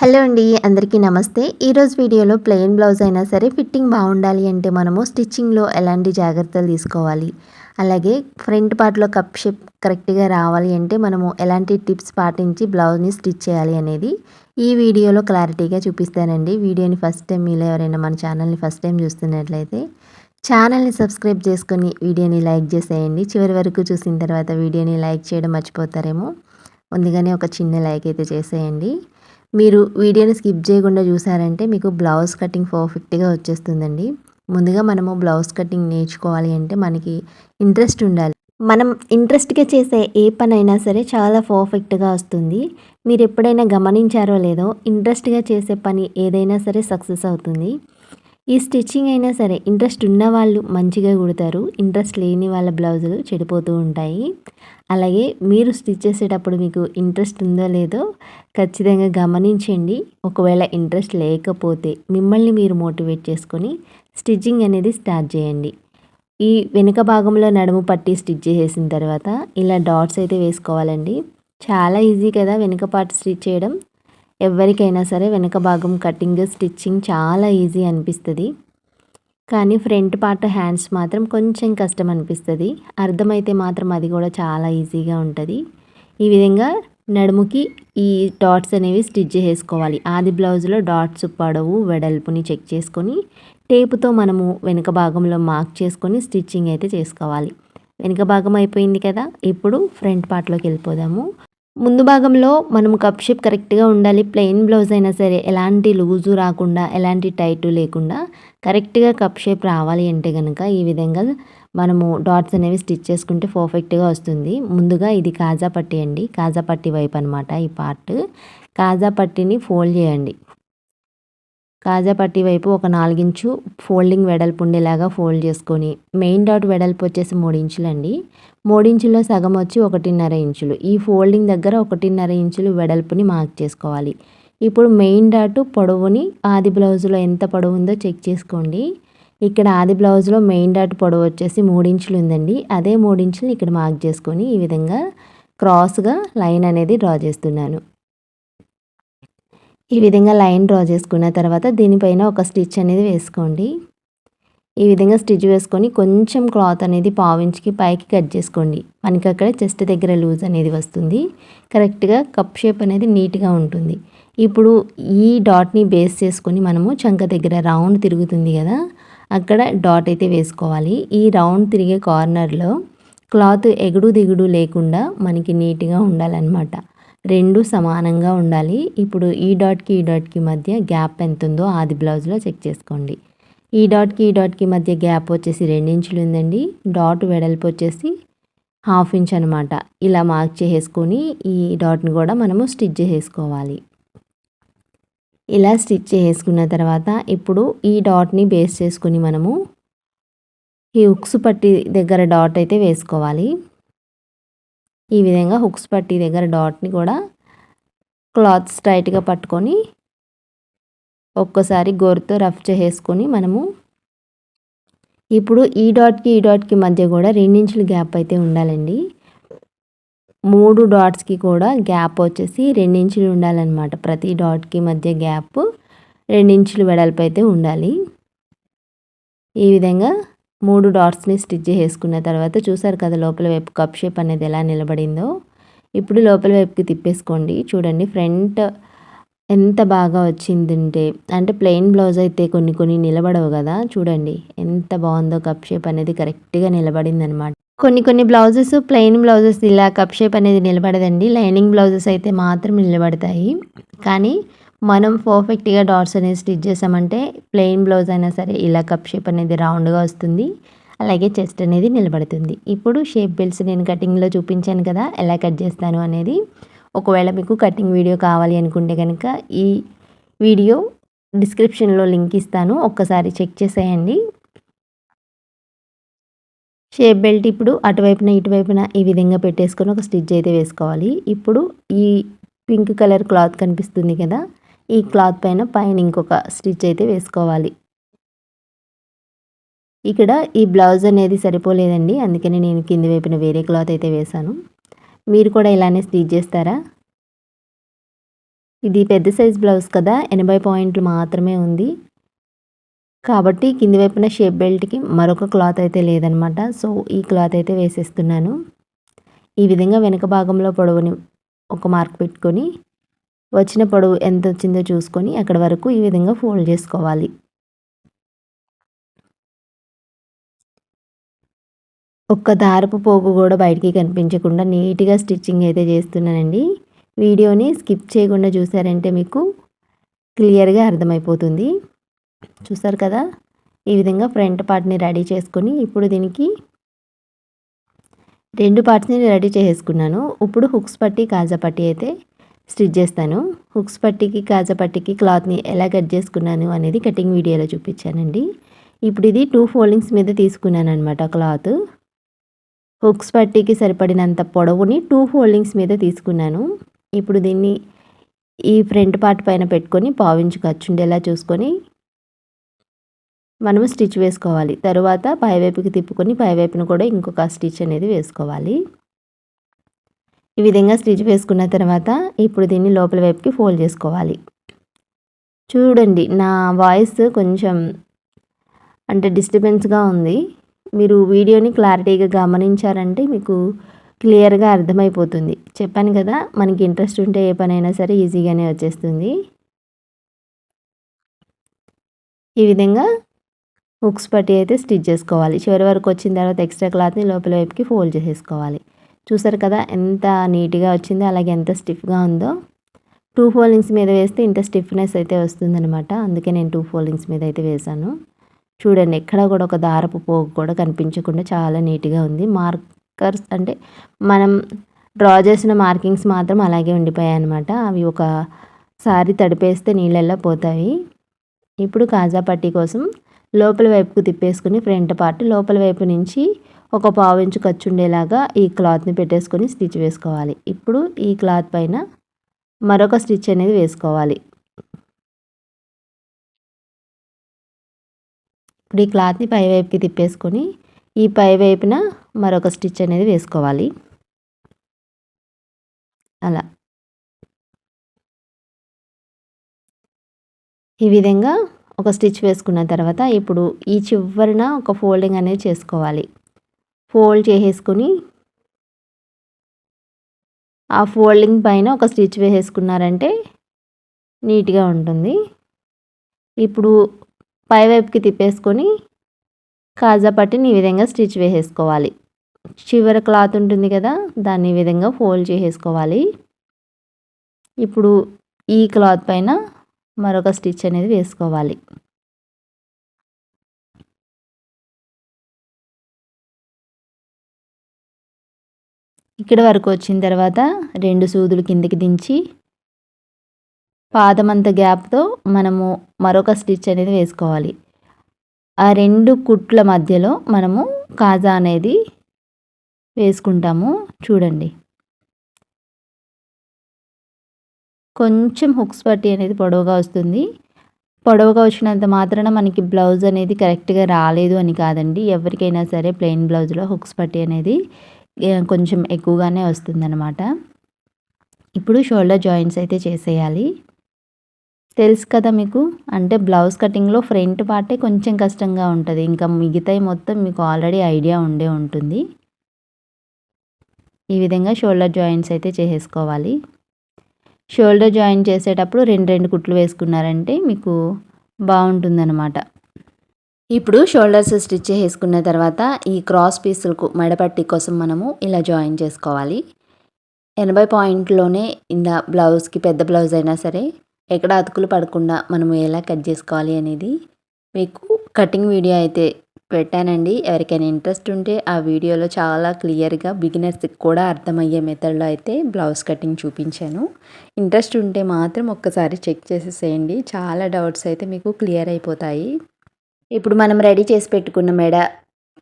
Hello అండి అందరికీ నమస్తే. ఈరోజు వీడియోలో ప్లెయిన్ బ్లౌజ్ అయినా సరే ఫిట్టింగ్ బాగుండాలి అంటే మనము స్టిచ్చింగ్లో ఎలాంటి జాగ్రత్తలు తీసుకోవాలి? అలాగే ఫ్రంట్ పార్ట్లో కప్ షేప్ కరెక్ట్గా రావాలి అంటే మనము ఎలాంటి టిప్స్ పాటించి బ్లౌజ్ని స్టిచ్ చేయాలి అనేది ఈ వీడియోలో క్లారిటీగా చూపిస్తానండి. వీడియోని ఫస్ట్ టైం మీలో ఎవరైనా మన ఛానల్ని ఫస్ట్ టైం చూస్తున్నట్లయితే ఛానల్ని సబ్స్క్రైబ్ చేసుకొని వీడియోని లైక్ చేసేయండి. చివరి వరకు చూసిన తర్వాత వీడియోని లైక్ చేయడం మర్చిపోతారేమో. ముందుగానే ఒక చిన్న లైక్ అయితే చేసేయండి. మీరు వీడియోని స్కిప్ చేయకుండా చూసారంటే మీకు బ్లౌజ్ కటింగ్ పర్ఫెక్ట్గా వచ్చేస్తుందండి. ముందుగా మనము బ్లౌజ్ కటింగ్ నేర్చుకోవాలి అంటే మనకి ఇంట్రెస్ట్ ఉండాలి. మనం ఇంట్రెస్ట్గా చేసే ఏ పని అయినా సరే చాలా పర్ఫెక్ట్గా వస్తుంది. మీరు ఎప్పుడైనా గమనించారో లేదో ఇంట్రెస్ట్గా చేసే పని ఏదైనా సరే సక్సెస్ అవుతుంది. ఈ స్టిచ్చింగ్ అయినా సరే ఇంట్రెస్ట్ ఉన్న వాళ్ళు మంచిగా కుడతారు. ఇంట్రెస్ట్ లేని వాళ్ళ బ్లౌజులు చెడిపోతూ ఉంటాయి. అలాగే మీరు స్టిచ్ చేసేటప్పుడు మీకు ఇంట్రెస్ట్ ఉందో లేదో ఖచ్చితంగా గమనించండి. ఒకవేళ ఇంట్రెస్ట్ లేకపోతే మిమ్మల్ని మీరు మోటివేట్ చేసుకొని స్టిచ్చింగ్ అనేది స్టార్ట్ చేయండి. ఈ వెనుక భాగంలో నడుము పట్టి స్టిచ్ చేసేసిన తర్వాత ఇలా డాట్స్ అయితే వేసుకోవాలండి. చాలా ఈజీ కదా వెనుక పార్ట్ స్టిచ్ చేయడం. ఎవరికైనా సరే వెనక భాగం కటింగ్ స్టిచ్చింగ్ చాలా ఈజీ అనిపిస్తుంది. కానీ ఫ్రంట్ పార్ట్ హ్యాండ్స్ మాత్రం కొంచెం కష్టం అనిపిస్తుంది. అర్థమైతే మాత్రం అది కూడా చాలా ఈజీగా ఉంటుంది. ఈ విధంగా నడుముకి ఈ డాట్స్ అనేవి స్టిచ్ చేసుకోవాలి. ఆది బ్లౌజ్లో డాట్స్ పొడవు వెడల్పుని చెక్ చేసుకొని టేపుతో మనము వెనుక భాగంలో మార్క్ చేసుకొని స్టిచ్చింగ్ అయితే చేసుకోవాలి. వెనుక భాగం అయిపోయింది కదా ఇప్పుడు ఫ్రంట్ పార్ట్లోకి వెళ్ళిపోదాము. ముందు భాగంలో మనం కప్ షేప్ కరెక్ట్గా ఉండాలి ప్లెయిన్ బ్లౌజ్ అయినా సరే. ఎలాంటి లూజు రాకుండా ఎలాంటి టైటు లేకుండా కరెక్ట్గా కప్ షేప్ రావాలి అంటే కనుక ఈ విధంగా మనము డాట్స్ అనేవి స్టిచ్ చేసుకుంటే పర్ఫెక్ట్గా వస్తుంది. ముందుగా ఇది కాజా పట్టి అండి. కాజా పట్టి వైపు అనమాట ఈ పార్ట్. కాజా పట్టిని ఫోల్డ్ చేయండి. కాజా పట్టి వైపు ఒక నాలుగించు ఫోల్డింగ్ వెడల్పు ఉండేలాగా ఫోల్డ్ చేసుకొని మెయిన్ డాట్ వెడల్పు వచ్చేసి మూడు ఇంచులు అండి మూడించుల్లో సగం వచ్చి ఒకటిన్నర ఇంచులు. ఈ ఫోల్డింగ్ దగ్గర ఒకటిన్నర ఇంచులు వెడల్పుని మార్క్ చేసుకోవాలి. ఇప్పుడు మెయిన్ డాటు పొడవుని ఆది బ్లౌజ్లో ఎంత పొడవు ఉందో చెక్ చేసుకోండి. ఇక్కడ ఆది బ్లౌజ్లో మెయిన్ డాట్ పొడవు వచ్చేసి మూడించులు ఉందండి అదే మూడించులు ఇక్కడ మార్క్ చేసుకొని ఈ విధంగా క్రాస్గా లైన్ అనేది డ్రా చేస్తున్నాను. ఈ విధంగా లైన్ డ్రా చేసుకున్న తర్వాత దీనిపైన ఒక స్టిచ్ అనేది వేసుకోండి. ఈ విధంగా స్టిచ్ వేసుకొని కొంచెం క్లాత్ అనేది పావించికి పైకి కట్ చేసుకోండి. మనకి అక్కడ చెస్ట్ దగ్గర లూజ్ అనేది వస్తుంది. కరెక్ట్గా కప్ షేప్ అనేది నీట్గా ఉంటుంది. ఇప్పుడు ఈ డాట్ని బేస్ చేసుకొని మనము చంక దగ్గర రౌండ్ తిరుగుతుంది కదా అక్కడ డాట్ అయితే వేసుకోవాలి. ఈ రౌండ్ తిరిగే కార్నర్లో క్లాత్ ఎగుడు దిగుడు లేకుండా మనకి నీట్గా ఉండాలన్నమాట. రెండు సమానంగా ఉండాలి. ఇప్పుడు ఈ డాట్కి ఈ డాట్కి మధ్య గ్యాప్ ఎంత ఉందో ఆది బ్లౌజ్లో చెక్ చేసుకోండి. ఈ డాట్కి ఈ డాట్కి మధ్య గ్యాప్ వచ్చేసి ఇంచులు ఉందండి. డాట్ వెడల్పు వచ్చేసి హాఫ్ ఇంచ్ అనమాట ఇలా మార్క్ చేసేసుకొని ఈ డాట్ని కూడా మనము స్టిచ్ చేసేసుకోవాలి. ఇలా స్టిచ్ చేసుకున్న తర్వాత ఇప్పుడు ఈ డాట్ని బేస్ చేసుకుని మనము ఈ ఉక్స్ పట్టి దగ్గర డాట్ అయితే వేసుకోవాలి. ఈ విధంగా హుక్స్ పట్టి దగ్గర డాట్ని కూడా క్లాత్ స్ట్రైట్గా పట్టుకొని ఒక్కసారి గోరుతో రఫ్ చేసేసుకొని మనము ఇప్పుడు ఈ డాట్కి ఈ డాట్కి మధ్య కూడా రెండించుల గ్యాప్ అయితే ఉండాలండి. మూడు డాట్స్కి కూడా గ్యాప్ వచ్చేసి రెండించులు ఉండాలన్నమాట. ప్రతి డాట్కి మధ్య గ్యాప్ రెండించులు వెడల్పు అయితే ఉండాలి. ఈ విధంగా మూడు డాట్స్ని స్టిచ్ చేసుకున్న తర్వాత చూసారు కదా లోపల వైపు కప్ షేప్ అనేది ఎలా నిలబడిందో. ఇప్పుడు లోపల వైపుకి తిప్పేసుకోండి. చూడండి ఫ్రంట్ ఎంత బాగా వచ్చిందంటే అంటే ప్లెయిన్ బ్లౌజ్ అయితే కొన్ని కొన్ని నిలబడవు కదా. చూడండి ఎంత బాగుందో కప్ షేప్ అనేది కరెక్ట్గా నిలబడిందనమాట. కొన్ని కొన్ని బ్లౌజెస్ ప్లెయిన్ బ్లౌజెస్ ఇలా కప్ షేప్ అనేది నిలబడదండి. లైనింగ్ బ్లౌజెస్ అయితే మాత్రం నిలబడతాయి. కానీ మనం పర్ఫెక్ట్గా డాట్స్ అనేది స్టిచ్ చేసామంటే ప్లెయిన్ బ్లౌజ్ అయినా సరే ఇలా కప్ షేప్ అనేది రౌండ్గా వస్తుంది. అలాగే చెస్ట్ అనేది నిలబడుతుంది. ఇప్పుడు షేప్ బెల్ట్స్ నేను కటింగ్లో చూపించాను కదా ఎలా కట్ చేస్తాను అనేది. ఒకవేళ మీకు కటింగ్ వీడియో కావాలి అనుకుంటే కనుక ఈ వీడియో డిస్క్రిప్షన్లో లింక్ ఇస్తాను. ఒక్కసారి చెక్ చేసేయండి. షేప్ బెల్ట్ ఇప్పుడు అటువైపున ఇటువైపున ఈ విధంగా పెట్టేసుకొని ఒక స్టిచ్ అయితే వేసుకోవాలి. ఇప్పుడు ఈ పింక్ కలర్ క్లాత్ కనిపిస్తుంది కదా ఈ క్లాత్ పైన పైన ఇంకొక స్టిచ్ అయితే వేసుకోవాలి. ఇక్కడ ఈ బ్లౌజ్ అనేది సరిపోలేదండి. అందుకని నేను కింది వైపున వేరే క్లాత్ అయితే వేశాను. మీరు కూడా ఇలానే స్టిచ్ చేస్తారా? ఇది పెద్ద సైజ్ బ్లౌజ్ కదా ఎనభై పాయింట్లు మాత్రమే ఉంది. కాబట్టి కింది వైపున షేప్ బెల్ట్కి మరొక క్లాత్ అయితే లేదనమాట. సో ఈ క్లాత్ అయితే వేసేస్తున్నాను. ఈ విధంగా వెనక భాగంలో పొడవుని ఒక మార్క్ పెట్టుకొని వచ్చిన పొడవు ఎంత వచ్చిందో చూసుకొని అక్కడ వరకు ఈ విధంగా ఫోల్డ్ చేసుకోవాలి. ఒక్క దారపు పోగు కూడా బయటికి కనిపించకుండా నీట్గా స్టిచ్చింగ్ అయితే చేస్తున్నానండి. వీడియోని స్కిప్ చేయకుండా చూసారంటే మీకు క్లియర్గా అర్థమైపోతుంది. చూసారు కదా? ఈ విధంగా ఫ్రంట్ పార్ట్ని రెడీ చేసుకొని ఇప్పుడు దీనికి రెండు పార్ట్స్ని రెడీ చేసుకున్నాను ఇప్పుడు హుక్స్ పట్టి కాజా పట్టి అయితే స్టిచ్ చేస్తాను. హుక్స్ పట్టికి కాజా పట్టికి క్లాత్ని ఎలా కట్ చేసుకున్నాను అనేది కటింగ్ వీడియోలో చూపించానండి. ఇప్పుడు ఇది టూ ఫోల్డింగ్స్ మీద తీసుకున్నాను అనమాట క్లాత్. హుక్స్ పట్టికి సరిపడినంత పొడవుని టూ ఫోల్డింగ్స్ మీద తీసుకున్నాను. ఇప్పుడు దీన్ని ఈ ఫ్రంట్ పార్ట్ పైన పెట్టుకొని పావించు ఖర్చుండేలా చూసుకొని మనము స్టిచ్ వేసుకోవాలి. తరువాత పైవైపుకి తిప్పుకొని పైవైపును కూడా ఇంకొక స్టిచ్ అనేది వేసుకోవాలి. ఈ విధంగా స్టిచ్ వేసుకున్న తర్వాత ఇప్పుడు దీన్ని లోపల వైపుకి ఫోల్డ్ చేసుకోవాలి. చూడండి నా వాయిస్ కొంచెం అంటే డిస్టర్బెన్స్గా ఉంది. మీరు వీడియోని క్లారిటీగా గమనించారంటే మీకు క్లియర్గా అర్థమైపోతుంది. చెప్పాను కదా మనకి ఇంట్రెస్ట్ ఉంటే ఏ పనైనా సరే ఈజీగానే వచ్చేస్తుంది. ఈ విధంగా హుక్స్ పట్టి అయితే స్టిచ్ చేసుకోవాలి. చివరి వరకు వచ్చిన తర్వాత ఎక్స్ట్రా క్లాత్ని లోపల వైపుకి ఫోల్డ్ చేసేసుకోవాలి. చూసారు కదా ఎంత నీట్గా వచ్చిందో అలాగే ఎంత స్టిఫ్గా ఉందో. టూ ఫోల్డింగ్స్ మీద వేస్తే ఇంత స్టిఫ్నెస్ అయితే వస్తుందనమాట అందుకే నేను టూ ఫోల్డింగ్స్ మీద అయితే వేశాను. చూడండి ఎక్కడ కూడా ఒక దారపు పోగు కూడా కనిపించకుండా చాలా నీట్గా ఉంది. మార్కర్స్ అంటే మనం డ్రా చేసిన మార్కింగ్స్ మాత్రం అలాగే ఉండిపోయాయి అనమాట అవి ఒకసారి తడిపేస్తే నీళ్ళల్లో పోతాయి. ఇప్పుడు కాజా పట్టీ కోసం లోపల వైపుకు తిప్పేసుకుని ఫ్రంట్ పార్ట్ లోపల వైపు నుంచి ఒక పావు ఇంచు ఖర్చు ఉండేలాగా ఈ క్లాత్ని పెట్టేసుకొని స్టిచ్ వేసుకోవాలి. ఇప్పుడు ఈ క్లాత్ పైన మరొక స్టిచ్ అనేది వేసుకోవాలి. ఇప్పుడు ఈ క్లాత్ని పై వైపుకి తిప్పేసుకొని ఈ పై వైపున మరొక స్టిచ్ అనేది వేసుకోవాలి. అలా. ఈ విధంగా ఒక స్టిచ్ వేసుకున్న తర్వాత ఇప్పుడు ఈ చివరిన ఒక ఫోల్డింగ్ అనేది చేసుకోవాలి. ఫోల్డ్ చేసేసుకొని ఆ ఫోల్డింగ్ పైన ఒక స్టిచ్ వేసేసుకున్నారంటే నీట్గా ఉంటుంది. ఇప్పుడు పైవైపుకి తిప్పేసుకొని కాజా పట్టిని ఈ విధంగా స్టిచ్ వేసేసుకోవాలి. చివరి క్లాత్ ఉంటుంది కదా దాన్ని ఈ విధంగా ఫోల్డ్ చేసేసుకోవాలి. ఇప్పుడు ఈ క్లాత్ పైన మరొక స్టిచ్ అనేది వేసుకోవాలి. ఇక్కడ వరకు వచ్చిన తర్వాత రెండు సూదులు కిందకి దించి పాదమంత గ్యాప్తో మనము మరొక స్టిచ్ అనేది వేసుకోవాలి. ఆ రెండు కుట్ల మధ్యలో మనము కాజా అనేది వేసుకుంటాము. చూడండి. కొంచెం హుక్స్ పట్టి అనేది పొడవుగా వస్తుంది. పొడవుగా వచ్చినంత మాత్రాన మనకి బ్లౌజ్ అనేది కరెక్ట్గా రాలేదు అని కాదండి. ఎవరికైనా సరే ప్లెయిన్ బ్లౌజ్లో హుక్స్ పట్టి అనేది కొంచెం ఎక్కువగానే వస్తుందన్నమాట. ఇప్పుడు షోల్డర్ జాయింట్స్ అయితే చేసేయాలి. తెలుసు కదా మీకు? అంటే బ్లౌజ్ కటింగ్లో ఫ్రంట్ పార్టే కొంచెం కష్టంగా ఉంటుంది. ఇంకా మిగతాయి మొత్తం మీకు ఆల్రెడీ ఐడియా ఉండే ఉంటుంది. ఈ విధంగా షోల్డర్ జాయింట్స్ అయితే చేసేసుకోవాలి. షోల్డర్ జాయిన్ చేసేటప్పుడు రెండు రెండు కుట్లు వేసుకున్నారంటే మీకు బాగుంటుందన్నమాట. ఇప్పుడు షోల్డర్స్ స్టిచ్ చేసుకున్న తర్వాత ఈ క్రాస్ పీసులకు మెడపట్టి కోసం మనము ఇలా జాయిన్ చేసుకోవాలి. ఎనభై పాయింట్లోనే ఇందా బ్లౌజ్కి పెద్ద బ్లౌజ్ అయినా సరే ఎక్కడ అతుకులు పడకుండా మనము ఎలా కట్ చేసుకోవాలి అనేది మీకు కటింగ్ వీడియో అయితే పెట్టానండి. ఎవరికైనా ఇంట్రెస్ట్ ఉంటే ఆ వీడియోలో చాలా క్లియర్గా బిగినర్స్కి కూడా అర్థమయ్యే మెథడ్లో అయితే బ్లౌజ్ కటింగ్ చూపించాను. ఇంట్రెస్ట్ ఉంటే మాత్రం ఒక్కసారి చెక్ చేసేసేయండి. చాలా డౌట్స్ అయితే మీకు క్లియర్ అయిపోతాయి. ఇప్పుడు మనం రెడీ చేసి పెట్టుకున్న మెడ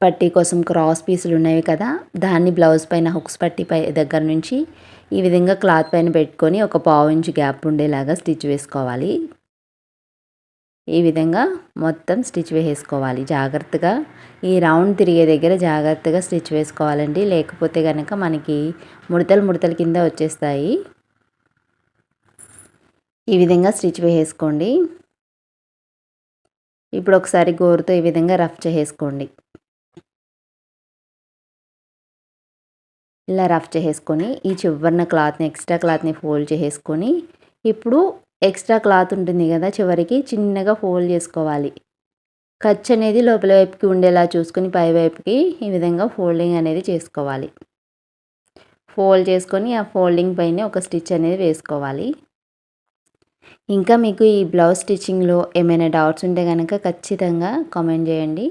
పట్టీ కోసం క్రాస్ పీసులు ఉన్నాయి కదా దాన్ని బ్లౌజ్ పైన హుక్స్ పట్టీ పై దగ్గర నుంచి ఈ విధంగా క్లాత్ పైన పెట్టుకొని ఒక పావు ఇంచు గ్యాప్ ఉండేలాగా స్టిచ్ వేసుకోవాలి. ఈ విధంగా మొత్తం స్టిచ్ వేసుకోవాలి జాగ్రత్తగా ఈ రౌండ్ తిరిగే దగ్గర జాగ్రత్తగా స్టిచ్ వేసుకోవాలండి. లేకపోతే కనుక మనకి ముడతలు ముడతల కింద వచ్చేస్తాయి. ఈ విధంగా స్టిచ్ వేసుకోండి ఇప్పుడు ఒకసారి గోరుతో ఈ విధంగా రఫ్ చేసేసుకోండి. ఇలా రఫ్ చేసేసుకొని ఈ చివరిన క్లాత్ని ఎక్స్ట్రా క్లాత్ని ఫోల్డ్ చేసేసుకొని ఇప్పుడు ఎక్స్ట్రా క్లాత్ ఉంటుంది కదా చివరికి చిన్నగా ఫోల్డ్ చేసుకోవాలి. ఖర్చు అనేది లోపల వైపుకి ఉండేలా చూసుకొని పై వైపుకి ఈ విధంగా ఫోల్డింగ్ అనేది చేసుకోవాలి. ఫోల్డ్ చేసుకొని ఆ ఫోల్డింగ్ పైన ఒక స్టిచ్ అనేది వేసుకోవాలి. ఇంకా మీకు ఈ బ్లౌజ్ స్టిచ్చింగ్లో ఏమైనా డౌట్స్ ఉంటే కనుక ఖచ్చితంగా కామెంట్ చేయండి.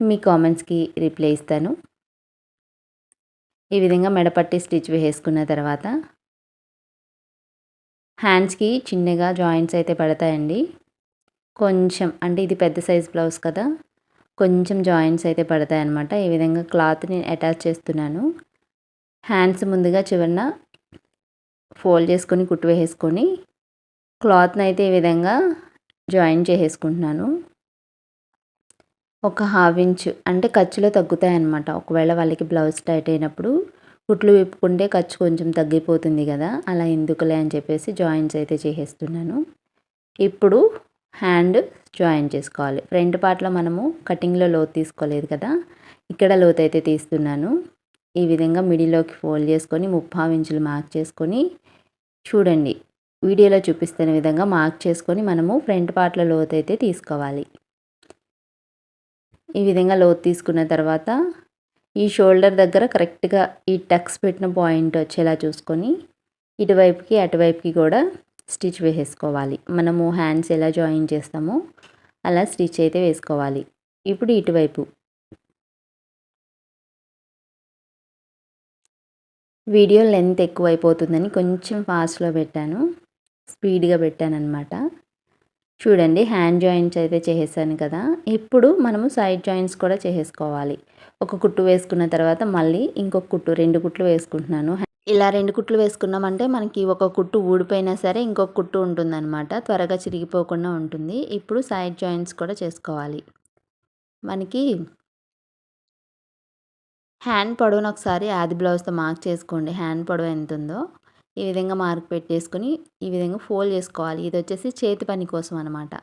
మీ కామెంట్స్కి రిప్లై ఇస్తాను. ఈ విధంగా మెడపట్టి స్టిచ్ వేసుకున్న తర్వాత హ్యాండ్స్కి చిన్నగా జాయింట్స్ అయితే పడతాయండి. కొంచెం అంటే ఇది పెద్ద సైజ్ బ్లౌజ్ కదా కొంచెం జాయింట్స్ అయితే పడతాయన్నమాట. ఈ విధంగా క్లాత్ నేను అటాచ్ చేస్తున్నాను. హ్యాండ్స్ ముందుగా చివరిన ఫోల్డ్ చేసుకొని కుట్టు వేసేసుకొని క్లాత్ని అయితే ఈ విధంగా జాయిన్ చేసేసుకుంటున్నాను. ఒక హాఫ్ ఇంచ్ అంటే ఖర్చులో తగ్గుతాయి అన్నమాట ఒకవేళ వాళ్ళకి బ్లౌజ్ టైట్ అయినప్పుడు కుట్లు విప్పుకుంటే ఖర్చు కొంచెం తగ్గిపోతుంది కదా అలా ఎందుకులే అని చెప్పేసి జాయింట్స్ అయితే చేసేస్తున్నాను. ఇప్పుడు హ్యాండ్ జాయిన్ చేసుకోవాలి. ఫ్రంట్ పార్ట్లో మనము కటింగ్లో లోతు తీసుకోలేదు కదా ఇక్కడ లోతు అయితే తీస్తున్నాను. ఈ విధంగా మిడిలోకి ఫోల్డ్ చేసుకొని ముప్పావు ఇంచులు మార్క్ చేసుకొని చూడండి వీడియోలో చూపిస్తున్న విధంగా మార్క్ చేసుకొని మనము ఫ్రంట్ పార్ట్ల లోతు అయితే తీసుకోవాలి. ఈ విధంగా లోతు తీసుకున్న తర్వాత ఈ షోల్డర్ దగ్గర కరెక్ట్గా ఈ టక్స్ పెట్టిన పాయింట్ వచ్చేలా చూసుకొని ఇటువైపుకి అటువైపుకి కూడా స్టిచ్ వేసేసుకోవాలి. మనము హ్యాండ్స్ ఎలా జాయిన్ చేస్తామో అలా స్టిచ్ అయితే వేసుకోవాలి. ఇప్పుడు ఇటువైపు. వీడియో లెంత్ ఎక్కువైపోతుందని కొంచెం ఫాస్ట్లో పెట్టాను. స్పీడ్గా పెట్టాను అనమాట చూడండి హ్యాండ్ జాయింట్స్ అయితే చేసేసాను కదా. ఇప్పుడు మనము సైడ్ జాయింట్స్ కూడా చేసేసుకోవాలి. ఒక కుట్టు వేసుకున్న తర్వాత మళ్ళీ ఇంకొక కుట్టు రెండు కుట్లు వేసుకుంటున్నాను. ఇలా రెండు కుట్లు వేసుకున్నామంటే మనకి ఒక కుట్టు ఊడిపోయినా సరే ఇంకొక కుట్టు ఉంటుందన్నమాట. త్వరగా చిరిగిపోకుండా ఉంటుంది. ఇప్పుడు సైడ్ జాయింట్స్ కూడా చేసుకోవాలి. మనకి హ్యాండ్ పొడవును ఒకసారి ఆది బ్లౌజ్తో మార్క్ చేసుకోండి. హ్యాండ్ పొడవు ఎంత ఉందో ఈ విధంగా మార్క్ పెట్టేసుకుని ఈ విధంగా ఫోల్డ్ చేసుకోవాలి. ఇది వచ్చేసి చేతి పని కోసం అనమాట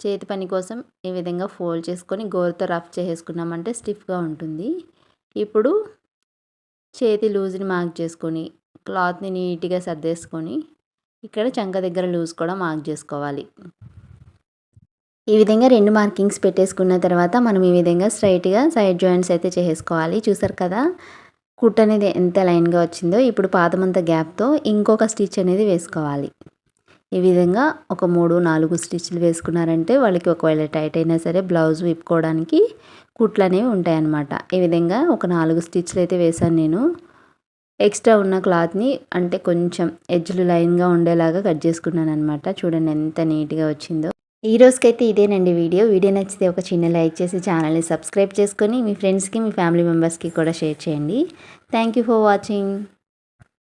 చేతి పని కోసం ఈ విధంగా ఫోల్డ్ చేసుకొని గోరుతో రఫ్ చేసుకున్నామంటే స్టిఫ్గా ఉంటుంది. ఇప్పుడు చేతి లూజ్ని మార్క్ చేసుకొని క్లాత్ని నీట్గా సర్దేసుకొని ఇక్కడ చంక దగ్గర లూజ్ కూడా మార్క్ చేసుకోవాలి. ఈ విధంగా రెండు మార్కింగ్స్ పెట్టేసుకున్న తర్వాత మనం ఈ విధంగా స్ట్రైట్గా సైడ్ జాయింట్స్ అయితే చేసుకోవాలి చూసారు కదా? కుట్ అనేది ఎంత లైన్గా వచ్చిందో ఇప్పుడు పాదమంత గ్యాప్తో ఇంకొక స్టిచ్ అనేది వేసుకోవాలి. ఈ విధంగా ఒక మూడు నాలుగు స్టిచ్లు వేసుకున్నారంటే వాళ్ళకి ఒకవేళ టైట్ అయినా సరే బ్లౌజ్ విప్పుకోవడానికి కుట్లు అనేవి ఉంటాయన్నమాట. ఈ విధంగా ఒక నాలుగు స్టిచ్లు అయితే వేశాను నేను. ఎక్స్ట్రా ఉన్న క్లాత్ని అంటే కొంచెం ఎడ్జ్లు లైన్గా ఉండేలాగా కట్ చేసుకున్నాను అనమాట చూడండి ఎంత నీట్గా వచ్చిందో. ఈ రోజుకైతే ఇదేనండి వీడియో. వీడియో నచ్చితే ఒక చిన్న లైక్ చేసి ఛానల్ని సబ్స్క్రైబ్ చేసుకొని మీ ఫ్రెండ్స్కి మీ ఫ్యామిలీ మెంబర్స్కి కూడా షేర్ చేయండి. Thank you for watching.